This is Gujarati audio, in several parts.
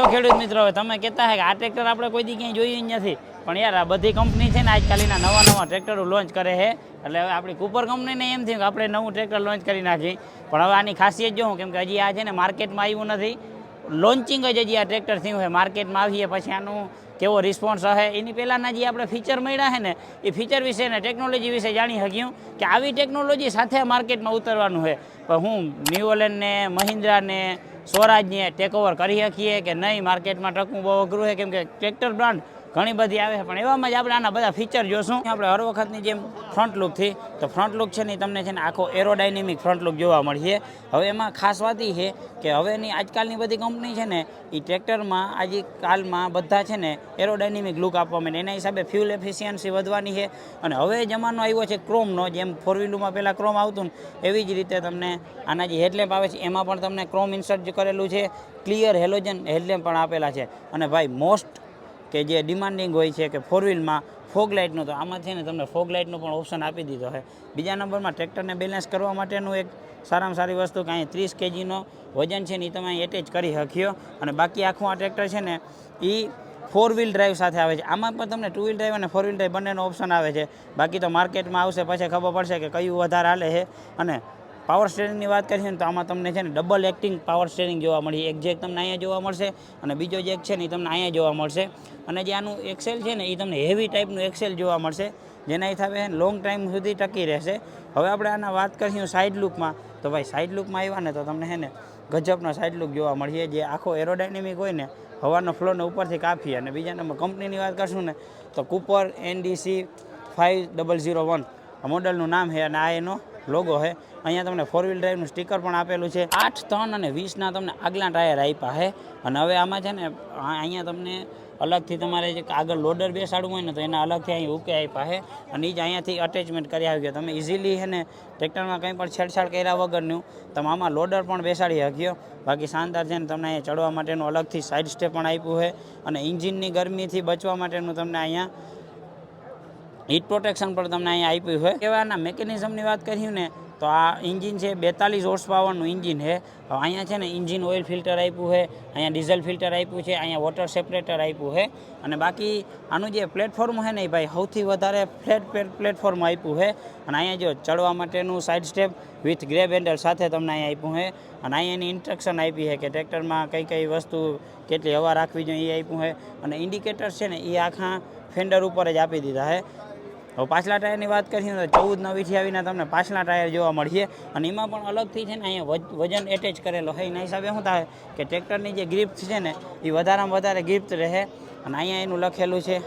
છો ખેડૂત મિત્રો? તમે કહેતા હે કે આ ટ્રેક્ટર આપણે કોઈ દી ક્યાંય જોયું જ નથી. પણ યાર, આ બધી કંપની છે ને આજકાલના નવા નવા ટ્રેક્ટરો લોન્ચ કરે છે. એટલે હવે આપણી કુપર કંપનીને એમ થયું કે આપણે નવું ટ્રેક્ટર લોન્ચ કરી નાખી પણ હવે આની ખાસિયત જોઉં કેમ કે હજી આ છે ને માર્કેટમાં આવ્યું નથી. લોન્ચિંગ જ હજી આ ટ્રેક્ટર થયું છે. માર્કેટમાં આવીએ પછી આનું કેવો રિસ્પોન્સ હશે? એની પહેલાંના જે આપણે ફીચર મળ્યા છે ને, એ ફીચર વિશે ને ટેકનોલોજી વિશે જાણી શક્યું કે આવી ટેકનોલોજી સાથે માર્કેટમાં ઉતરવાનું છે. પણ હું ન્યુઓલેન્ડને મહિન્દ્રાને સ્વરાજને ટેકઓવર કરી શકીએ કે નહીં? માર્કેટમાં ટકવું બહુ અઘરું છે. કેમ કે ટ્રેક્ટર બ્રાન્ડ ઘણી બધી આવે છે. પણ એવામાં જ આપણે આના બધા ફીચર જોશું. આપણે હર વખતની જેમ ફ્રન્ટ લુકથી તો ફ્રન્ટ લુક છે ને તમને છે ને આખો એરોડાયનેમિક ફ્રન્ટ લુક જોવા મળશે. હવે એમાં ખાસ વાત એ છે કે હવેની આજકાલની બધી કંપની છે ને એ ટ્રેક્ટરમાં આજે કાલમાં બધા છે ને એરોડાયનેમિક લુક આપવા માંડે. એના હિસાબે ફ્યુલ એફિશિયન્સી વધવાની છે. અને હવે જમાનો આવ્યો છે ક્રોમનો જેમ ફોર વ્હીલરમાં પહેલાં ક્રોમ આવતું ને, એવી જ રીતે તમને આના જે હેડલેમ્પ આવે છે, એમાં પણ તમને ક્રોમ ઇન્સર્ટ કરેલું છે. ક્લિયર હેલોજન હેડલેમ્પ પણ આપેલા છે. અને ભાઈ મોસ્ટ કે જે ડિમાન્ડિંગ હોય છે કે ફોર વ્હીલમાં ફોગ લાઇટનું તો આમાં છે ને તમને ફોગ લાઇટનો પણ ઓપ્શન આપી દીધો છે. બીજા નંબરમાં ટ્રેક્ટરને બેલેન્સ કરવા માટેનું એક સારામાં સારી વસ્તુ કે અહીં ત્રીસ કેજીનો વજન છે ને એ તમે અહીં એટેચ કરી શક્યો અને બાકી આખું આ ટ્રેક્ટર છે ને એ ફોર વ્હીલ ડ્રાઈવ સાથે આવે છે. આમાં પણ તમને ટુ વ્હીલ ડ્રાઈવ અને ફોર વ્હીલ ડ્રાઈવ બંનેનો ઓપ્શન આવે છે. બાકી તો માર્કેટમાં આવશે, પછી ખબર પડશે કે કયું વધારે હાલે છે. અને પાવર સ્ટેરિંગની વાત કરીએ ને તો આમાં તમને છે ને ડબલ એક્ટિંગ પાવર સ્ટેરિંગ જોવા મળશે એક જેક તમને અહીંયા જોવા મળશે અને બીજો જેક છે ને એ તમને અહીંયા જોવા મળશે. અને જે આનું એક્સેલ છે ને એ તમને હેવી ટાઈપનું એક્સેલ જોવા મળશે જેના હિસાબે લોંગ ટાઈમ સુધી ટકી રહેશે. હવે આપણે આના વાત કરીશું સાઇડ લુકમાં તો ભાઈ સાઇડ લુકમાં આવ્યા ને તો તમને છે ને ગજબનો સાઇડ લુક જોવા મળશે. જે આખો એરોડાયનેમિક હોય ને હવાનો ફ્લોને ઉપરથી કાપીએ. અને બીજા નંબર કંપનીની વાત કરશું ને તો Cooper NDC five double zero one મોડલનું નામ છે અને આ એનો લોગો છે અહીંયા તમને ફોર વ્હીલ ડ્રાઈવનું સ્ટીકર પણ આપેલું છે. આઠ, ત્રણ અને વીસના તમને આગલા ટાયર આપ્યા છે અને હવે આમાં છે ને અહીંયા તમને અલગથી તમારે જે આગળ લોડર બેસાડવું હોય ને, તો એના અલગથી અહીં ઉકે આપ્યા છે અને એ જ અહીંયાથી અટેચમેન્ટ કરી આવી ગયો. તમે ઇઝીલી છે ને ટ્રેક્ટરમાં કંઈ પણ છેડછાડ કર્યા વગરનું તમે આમાં લોડર પણ બેસાડી શક્યો બાકી શાનદાર છે ને, તમને અહીંયા ચડવા માટેનું અલગથી સાઇડ સ્ટેપ પણ આપ્યું છે અને એન્જિનની ગરમીથી બચવા માટેનું તમને અહીંયા હીટ પ્રોટેક્શન પણ તમને અહીંયા આપ્યું છે. કેવાના મેકેનિઝમની વાત કરીએ ને, તો આ ઇન્જિન છે, બેતાલીસ હોર્સ પાવરનું ઇન્જિન છે. અહીંયા છે ને ઇન્જિન ઓઇલ ફિલ્ટર આપ્યું છે, અહીંયા ડીઝલ ફિલ્ટર આપ્યું છે, અહીંયા વોટર સેપરેટર આપ્યું છે. અને બાકી આનું જે પ્લેટફોર્મ છે ને ભાઈ સૌથી વધારે ફ્લેટ પ્લેટફોર્મ આપ્યું છે. અને અહીંયા જો ચડવા માટેનું side step with grab handle સાથે તમને અહીંયા આપ્યું છે. અને અહીંયા એની ઇન્સ્ટ્રક્શન આપી છે કે ટ્રેક્ટરમાં કઈ કઈ વસ્તુ કેટલી હવા રાખવી જોઈએ એ આપ્યું છે. અને ઇન્ડિકેટર છે ને એ આખા ફેન્ડર ઉપર જ આપી દીધા છે. હવે પાછલા ટાયરની વાત કરીએ તો ચૌદ નવીથી આવીને તમને પાછલા ટાયર જોવા મળશે અને એમાં પણ અલગથી છે ને અહીંયા વજ- વજન એટેચ કરેલો હોય એના હિસાબે શું થાય કે ટ્રેક્ટરની જે ગ્રીપ છે ને એ વધારેમાં વધારે ગ્રીપ રહે. અને અહીંયા એનું લખેલું છે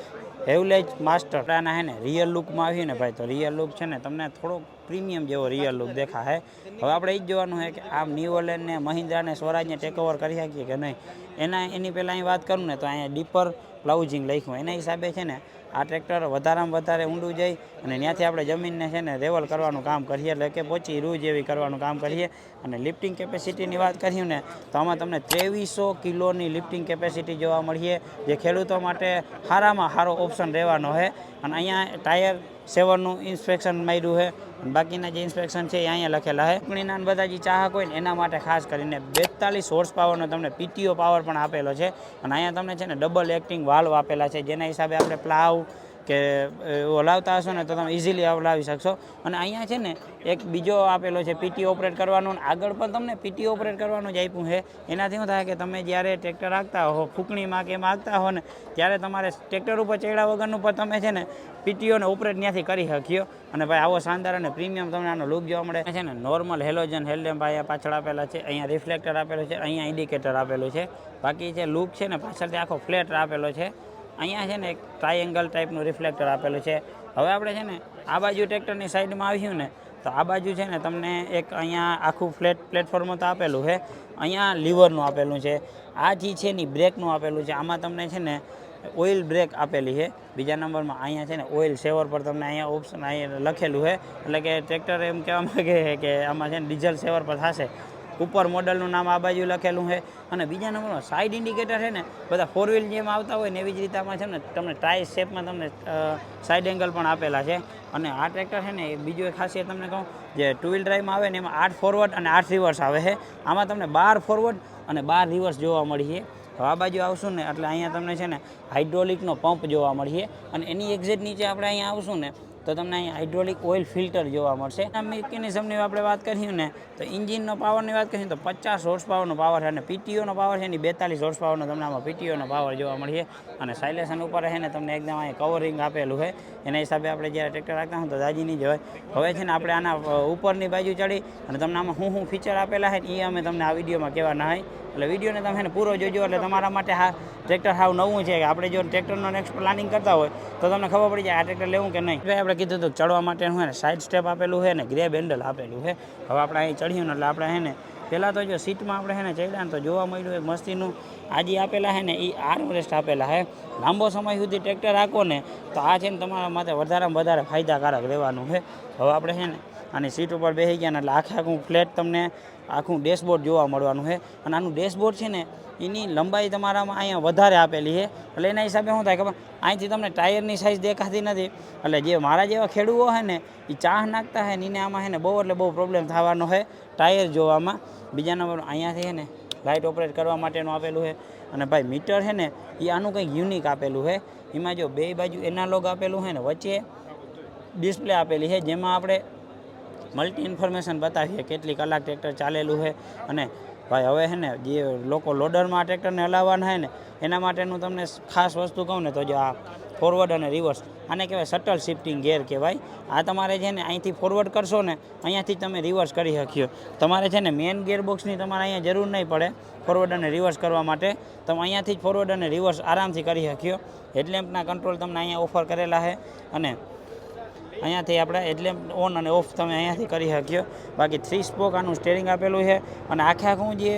હેવલેજ માસ્ટર આના હે ને રિયલ લુકમાં આવ્યું ને ભાઈ, તો રિયલ લુક છે ને તમને થોડોક પ્રીમિયમ જેવો રિયલ લુક દેખાશે. હવે આપણે એ જ જોવાનું છે કે આમ ન્યુઓલેન્ડને મહિન્દ્રાને સ્વરાજને ટેકઓવર કરી શકીએ કે નહીં. એના, એની પહેલાં અહીં વાત કરું ને, તો અહીંયા ડીપર પ્લાઉઝિંગ લખ્યું. એના હિસાબે છે ને આ ટ્રેક્ટર વધારામાં વધારે ઊંડું જઈ અને ત્યાંથી આપણે જમીનને છે ને રેવલ કરવાનું કામ કરીએ એટલે કે પોચી રૂ જેવી કરવાનું કામ કરીએ અને લિફ્ટિંગ કેપેસિટીની વાત કરીએ ને તો આમાં તમને ત્રેવીસો કિલોની લિફ્ટિંગ કેપેસિટી જોવા મળીએ. જે ખેડૂતો માટે સારામાં સારો ઓપ્શન રહેવાનો છે. અને અહીંયા ટાયર સેવનનું ઇન્સ્પેક્શન માર્યું છે. બાકીના જે ઇન્સ્પેક્શન છે એ અહીંયા લખેલા છે. કંપનીના બધા જે ચાહક હોય ને, એના માટે ખાસ કરીને બેતાલીસ હોર્સ પાવરનો તમને પીટીઓ પાવર પણ આપેલો છે. અને અહીંયા તમને છે ને ડબલ એક્ટિંગ વાલ્વ આપેલા છે. જેના હિસાબે આપણે પ્લાવ કે હલાવતા હશો ને તો તમે ઇઝીલી હલાવી શકશો. અને અહીંયા છે ને, એક બીજો આપેલો છે પીટી ઓપરેટ કરવાનું આગળ પણ તમને પીટી ઓપરેટ કરવાનું જ આપ્યું છે. એનાથી શું થાય કે તમે જ્યારે ટ્રેક્ટર હાંકતા હો, ફૂંકણીમાં કે એમાં હાંકતા હો ને, ત્યારે તમારે ટ્રેક્ટર ઉપર ચડ્યા વગરનું પણ તમે છે ને પીટીઓને ઓપરેટ ત્યાંથી કરી શક્યો અને ભાઈ, આવો શાનદાર અને પ્રીમિયમ તમને આનો લુક જોવા મળે. છે ને નોર્મલ હેલોજન હેલડેમ્પ અહીંયા પાછળ આપેલા છે, અહીંયા રિફ્લેક્ટર આપેલું છે, અહીંયા ઇન્ડિકેટર આપેલું છે. બાકી જે લુક છે ને, પાછળથી આખો ફ્લેટ આપેલો છે. અહીંયા છે ને એક ટ્રાયેંગલ ટાઈપનું રિફ્લેક્ટર આપેલું છે. હવે આપણે છે ને આ બાજુ ટ્રેક્ટરની સાઈડમાં આવ્યું ને, તો આ બાજુ છે ને તમને એક અહીંયા આખું ફ્લેટ પ્લેટફોર્મ તો આપેલું છે. અહીંયા લીવરનું આપેલું છે. આ જે છે ને બ્રેકનું આપેલું છે. આમાં તમને છે ને ઓઇલ બ્રેક આપેલી છે. બીજા નંબરમાં અહીંયા છે ને ઓઇલ સેવર પર તમને અહીંયા ઓપ્શન અહીંયા લખેલું છે. એટલે કે ટ્રેક્ટર એમ કહેવા માગે છે કે આમાં છે ને ડીઝલ સેવર પર થશે. ઉપર મોડલનું નામ આ બાજુ લખેલું છે. અને બીજા નંબરમાં સાઇડ ઇન્ડિકેટર છે ને, બધા ફોર વ્હીલ જેમ આવતા હોય ને એવી જ રીતે આમાં છે ને તમને ટ્રાય શેપમાં તમને સાઇડ એંગલ પણ આપેલા છે. અને આ ટ્રેક્ટર છે ને એ બીજું એક ખાસિયત તમને કહું, જે ટુ વ્હીલ ડ્રાઈવમાં આવે ને એમાં આઠ ફોરવર્ડ અને આઠ રિવર્સ આવે છે. આમાં તમને બાર ફોરવર્ડ અને બાર રિવર્સ જોવા મળી છે. હવે આ બાજુ આવશું ને એટલે અહીંયા તમને છે ને હાઇડ્રોલિકનો પંપ જોવા મળીએ અને એની એક્ઝેટ નીચે આપણે અહીંયા આવશું ને તો તમને અહીં હાઇડ્રોલિક ઓઇલ ફિલ્ટર જોવા મળશે. આ મિકેનિઝમની આપણે વાત કરીએ ને, તો ઇન્જિનનો પાવરની વાત કરીએ તો પચાસ હોર્સ પાવરનો પાવર છે અને પીટીઓનો પાવર છે ને બેતાલીસ હોર્સ પાવરનો તમને આમાં પીટીઓનો પાવર જોવા મળશે. અને સાયલેશન ઉપર છે ને, તમને એકદમ અહીં કવરિંગ આપેલું છે. એના હિસાબે આપણે જ્યારે ટ્રેક્ટર રાખતા હોય તો દાજી નહીં જવાય હવે છે ને, આપણે આના ઉપરની બાજુ ચડી અને તમને આમાં શું શું ફીચર આપેલા છે એ અમે તમને આ વિડીયોમાં કહેવાના હોય. એટલે વિડીયોને તમે પૂરો જોજો. એટલે તમારા માટે હા ટ્રેક્ટર હાવ નવું છે કે આપણે જો ટ્રેક્ટરનો નેક્સ્ટ પ્લાનિંગ કરતા હોય, તો તમને ખબર પડી જાય આ ટ્રેક્ટર લેવું કે નહીં. ભાઈ આપણે કીધું હતું ચડવા માટેનું છે ને સાઈડ સ્ટેપ આપેલું છે ને ગ્રેબ હેન્ડલ આપેલું છે હવે આપણે અહીં ચડ્યું ને એટલે આપણે હે ને પહેલાં તો જો સીટમાં આપણે હેને ચડ્યા ને તો જોવા મળ્યું એક મસ્તીનું. આજે આપેલા છે ને એ આર્મ રેસ્ટ આપેલા છે લાંબો સમય સુધી ટ્રેક્ટર રાખો ને તો આ છે ને તમારા માટે વધારેમાં વધારે ફાયદાકારક રહેવાનું છે હવે આપણે છે ને આની સીટ ઉપર બેસી ગયા એટલે આખે આખું ફ્લેટ તમને આખું ડેશબોર્ડ જોવા મળવાનું છે. અને આનું ડેશબોર્ડ છે ને, એની લંબાઈ તમારામાં અહીંયા વધારે આપેલી છે. એટલે એના હિસાબે શું થાય ખબર? અહીંથી તમને ટાયરની સાઇઝ દેખાતી નથી. એટલે જે મારા જેવા ખેડૂતો છે ને એ ચાહ નાખતા હોય એને આમાં છે ને બહુ એટલે બહુ પ્રોબ્લેમ થવાનો છે ટાયર જોવામાં. બીજા નંબર અહીંયાથી છે ને લાઇટ ઓપરેટ કરવા માટેનું આપેલું છે. અને ભાઈ મીટર છે ને એ આનું કંઈક યુનિક આપેલું છે. એમાં જો બે બાજુ એનાલોગ આપેલું છે ને, વચ્ચે ડિસ્પ્લે આપેલી છે. જેમાં આપણે મલ્ટી ઇન્ફોર્મેશન બતાવીએ કેટલી કલાક ટ્રેક્ટર ચાલેલું છે અને ભાઈ, હવે છે ને જે લોકો લોડરમાં ટ્રેક્ટરને હલાવવાના છે ને, એના માટેનું તમને ખાસ વસ્તુ કહું ને તો જો આ ફોરવર્ડ અને રિવર્સ આને કહેવાય સટલ શિફ્ટિંગ ગેર કહેવાય. આ તમારે છે ને અહીંથી ફોરવર્ડ કરશો ને, અહીંયાથી તમે રિવર્સ કરી શક્યો તમારે છે ને મેન ગેરબોક્સની તમારે અહીંયા જરૂર નહીં પડે ફોરવર્ડ અને રિવર્સ કરવા માટે. તમે અહીંયાથી જ ફોરવર્ડ અને રિવર્સ આરામથી કરી શક્યો હેડલેમ્પના કંટ્રોલ તમને અહીંયા ઓફર કરેલા છે. અને અહીંયાથી આપણે એટલે ઓન અને ઓફ તમે અહીંયાથી કરી શક્યો બાકી થ્રી સ્પોક આનું સ્ટેરિંગ આપેલું છે અને આખે આખું જે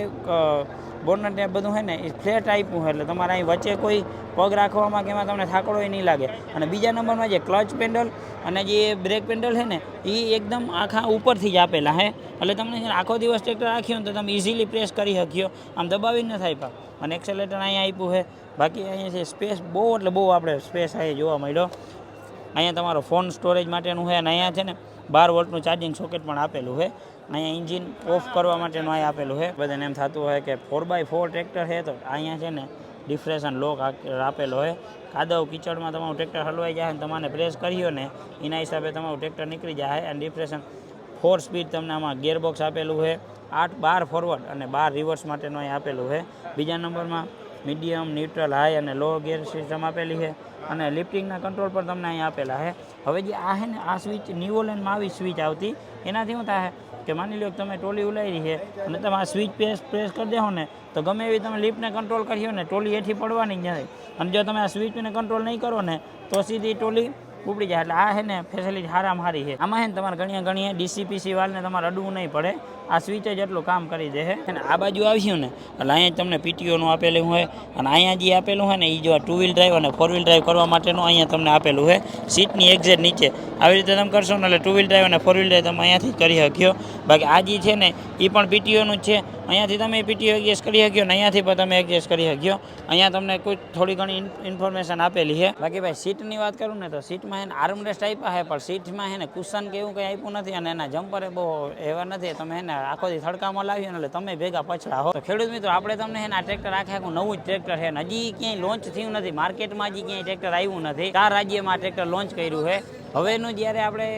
બોનટ ને બધું છે ને, એ ફ્લેટ આપ્યું છે એટલે તમારે અહીં વચ્ચે કોઈ પગ રાખવામાં કે એમાં તમને થાકડો એ નહીં લાગે. અને બીજા નંબરમાં જે ક્લચ પેન્ડલ અને જે બ્રેક પેન્ડલ છે ને, એ એકદમ આખા ઉપરથી જ આપેલા છે. એટલે તમને આખો દિવસ ટ્રેક્ટર રાખ્યો ને તો તમે ઇઝીલી પ્રેસ કરી શક્યો આમ દબાવી ન થાય પાક અને એક્સેલેટર અહીંયા આપ્યું છે. બાકી અહીંયા છે સ્પેસ બહુ, એટલે બહુ આપણે સ્પેસ અહીંયા જોવા મળ્યો. અહીંયા તમારો ફોન સ્ટોરેજ માટેનું છે અને અહીંયા છે ને બાર વોલ્ટનું ચાર્જિંગ સોકેટ પણ આપેલું છે. અહીંયા ઇન્જિન ઓફ કરવા માટેનું અહીંયા આપેલું છે. બધાને એમ થતું હોય કે ફોર બાય ફોર ટ્રેક્ટર છે તો અહીંયા છે ને ડિફ્રેશન લોક આપેલો છે. કાદવ કિચડમાં તમારું ટ્રેક્ટર હલવાઈ જાય અને તમારે પ્રેસ કર્યો ને એના હિસાબે તમારું ટ્રેક્ટર નીકળી જાય અને ડિફ્રેશન ફોર સ્પીડ તમને આમાં ગેરબોક્સ આપેલું છે. આઠ બાર ફોરવર્ડ અને બાર રિવર્સ માટેનું અહીં આપેલું છે. બીજા નંબરમાં મીડિયમ, ન્યુટ્રલ, હાઈ અને લો ગેર સિસ્ટમ આપેલી છે અને લિફ્ટિંગના કંટ્રોલ પણ તમને અહીં આપેલા છે. હવે જે આ છે ને, આ સ્વિચ નિવોલેનમાં આવી સ્વિચ આવતી, એનાથી શું થાય કે માની લો કે તમે ટોલી ઉલાવી છે અને તમે આ સ્વિચ પ્રેસ પ્રેસ કરી દેહો ને, તો ગમે એવી તમે લિફ્ટને કંટ્રોલ કર્યો ને, ટોલી એથી પડવાની જ નથી. અને જો તમે આ સ્વિચને કંટ્રોલ નહીં કરો ને, તો સીધી ટોલી ઉપડી જાય. એટલે આ છે ને ફેસિલિટી સારામાં સારી છે. આમાં છે ને, તમારે ઘણી ઘણી ડીસીપીસી વાલને તમારે અડવું નહીં પડે. આ સ્વિચ જ એટલું કામ કરી દે છે અને આ બાજુ આવ્યું ને, એટલે અહીંયા તમને પીટીઓનું આપેલું હોય, અને અહીંયા જે આપેલું હોય ને એ જો ટુ વ્હીલ ડ્રાઈવ અને ફોર વ્હીલ ડ્રાઈવ કરવા માટેનું અહીંયા તમને આપેલું છે સીટની એક્ઝેટ નીચે. આવી રીતે તમે કરશો ને, એટલે ટુ વ્હીલ ડ્રાઈવ અને ફોર વ્હીલ ડ્રાઈવ તમે અહીંયાથી કરી શક્યો બાકી આ જે છે ને એ પણ પીટીઓનું જ છે. અહીંયાથી તમે પીટીઓ એડજસ્ટ કરી શક્યો ને, અહીંયાથી પણ તમે એડજસ્ટ કરી શક્યો અહીંયા તમને કોઈ થોડી ઘણી ઇન્ફોર્મેશન આપેલી છે. બાકી ભાઈ સીટની વાત કરું ને, તો સીટમાં એને આર્મરેસ્ટ આપ્યા છે, પણ સીટમાં છે ને કુશન કે એવું કંઈ આપ્યું નથી, અને એના જમ્પરે બહુ એવા નથી તમે એને આખો દી લાવ્યો અને તમે ભેગા પછડા હો. ખેડૂત મિત્રો, આપણે તમને આ ટ્રેક્ટર આખે આખું નવું જ ટ્રેક્ટર છે. હજી ક્યાંય લોન્ચ થયું નથી. માર્કેટમાં હજી ક્યાંય ટ્રેક્ટર આવ્યું નથી. ચાર રાજ્યમાં ટ્રેક્ટર લોન્ચ કર્યું છે. હવેનું જ્યારે આપણે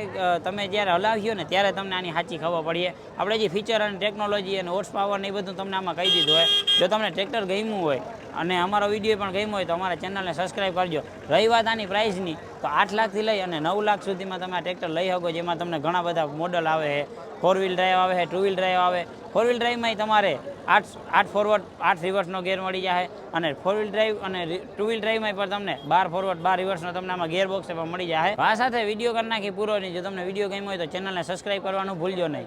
તમે જ્યારે હલાવ્યો ને ત્યારે તમને આની સાચી ખબર પડીએ આપણે જે ફીચર અને ટેકનોલોજી અને હોર્સ પાવર ને એ બધું તમને આમાં કહી દીધું હોય જો તમને ટ્રેક્ટર ગમ્યું હોય અને અમારો વીડિયો પણ ગમ્યો હોય તો અમારા ચેનલને સબસ્ક્રાઈબ કરજો. રહી વાત આની પ્રાઇસની તો આઠ લાખથી લઈ અને નવ લાખ સુધીમાં તમે આ ટ્રેક્ટર લઈ શકો, જેમાં તમને ઘણા બધા મોડલ આવે છે. ફોર વ્હીલ ડ્રાઈવ આવે છે ટુ વ્હીલ ડ્રાઈવ આવે ફોર વ્હીલ ડ્રાઈવમાં તમારે આઠ આઠ ફોરવર્ડ આઠ રિવર્સનો ગેર મળી જાય અને ફોર વ્હીલ ડ્રાઈવ અને ટુ વ્હીલ ડ્રાઈવમાં પણ તમને બાર ફોરવર્ડ બાર રિવર્સનો તમને આમાં ગેર બોક્સ પણ મળી જાય આ સાથે વીડિયો કરી નાખી પૂરો નહીં. જો તમને વીડિયો ગમ્યો હોય તો ચેનલને સબસ્ક્રાઈબ કરવાનું ભૂલજો નહીં.